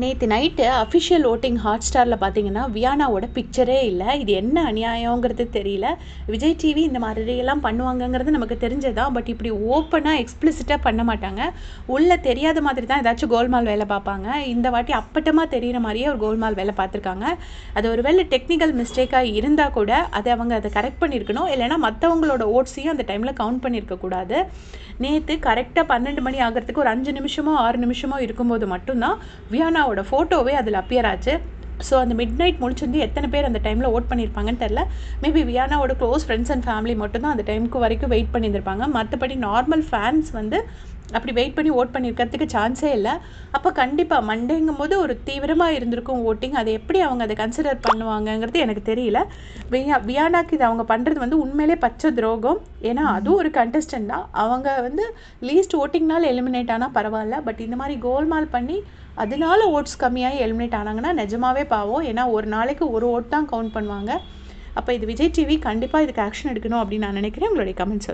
நேற்று night official voting hot ஸ்டாரில் பார்த்தீங்கன்னா வியானாவோட பிக்சரே இல்லை. இது என்ன அநியாயங்கிறது தெரியல. விஜய் டிவி இந்த மாதிரியெல்லாம் பண்ணுவாங்கங்கிறது நமக்கு தெரிஞ்சதான் பட் இப்படி ஓப்பனாக எக்ஸ்பிளிசிட்டாக பண்ண மாட்டாங்க. உள்ளே தெரியாத மாதிரி தான் ஏதாச்சும் கோல்மால் வேலை பார்ப்பாங்க. இந்த வாட்டி அப்பட்டமாக தெரிகிற மாதிரியே ஒரு கோல்மால் வேலை பார்த்துருக்காங்க. அது ஒரு வேலை டெக்னிக்கல் மிஸ்டேக்காக இருந்தால் கூட அதை அவங்க அதை கரெக்ட் பண்ணியிருக்கணும் இல்லைனா மற்றவங்களோட ஓட்ஸையும் அந்த டைமில் கவுண்ட் பண்ணியிருக்கக்கூடாது நேற்று கரெக்டாக பன்னெண்டு மணி ஆகிறதுக்கு ஒரு அஞ்சு நிமிஷமோ ஆறு நிமிஷமோ இருக்கும்போது மட்டும்தான் வியானாவோட ஃபோட்டோவே அதில் அப்பியர் ஆச்சு. ஸோ அந்த மிட் நைட் முடிச்சிருந்து எத்தனை பேர் அந்த டைமில் ஓட் பண்ணியிருப்பாங்கன்னு தெரில மேபி வியானாவோட க்ளோஸ் ஃப்ரெண்ட்ஸ் அண்ட் ஃபேமிலி மட்டும்தான் அந்த டைமுக்கு வரைக்கும் வெயிட் பண்ணியிருந்திருப்பாங்க. மற்றபடி நார்மல் ஃபேன்ஸ் வந்து அப்படி வெயிட் பண்ணி ஓட் பண்ணியிருக்கிறதுக்கு சான்ஸே இல்லை. அப்போ கண்டிப்பாக மண்டேங்கும் போது ஒரு தீவிரமாக இருந்திருக்கும் ஓட்டிங் அதை எப்படி அவங்க அதை கன்சிடர் பண்ணுவாங்கங்கிறது எனக்கு தெரியல. வியா வியானாக்கு இது அவங்க பண்ணுறது வந்து உண்மையிலே பச்சை துரோகம். ஏன்னா அதுவும் ஒரு கண்டஸ்டன்ட் தான். அவங்க வந்து லீஸ்ட் ஓட்டிங்னால எலிமினேட் ஆனால் பரவாயில்ல. பட் இந்த மாதிரி கோல்மால் பண்ணி அதனால ஓட்ஸ் கம்மியாகி எலிமினேட் ஆனாங்கன்னா நிஜமாவே பாவம். ஏன்னா ஒரு நாளைக்கு ஒரு ஓட் தான் கவுண்ட் பண்ணுவாங்க. அப்போ இது விஜய் டிவி கண்டிப்பாக இதுக்கு ஆக்ஷன் எடுக்கணும் அப்படின்னு நான் நினைக்கிறேன். உங்களுடைய கமெண்ட்ஸ்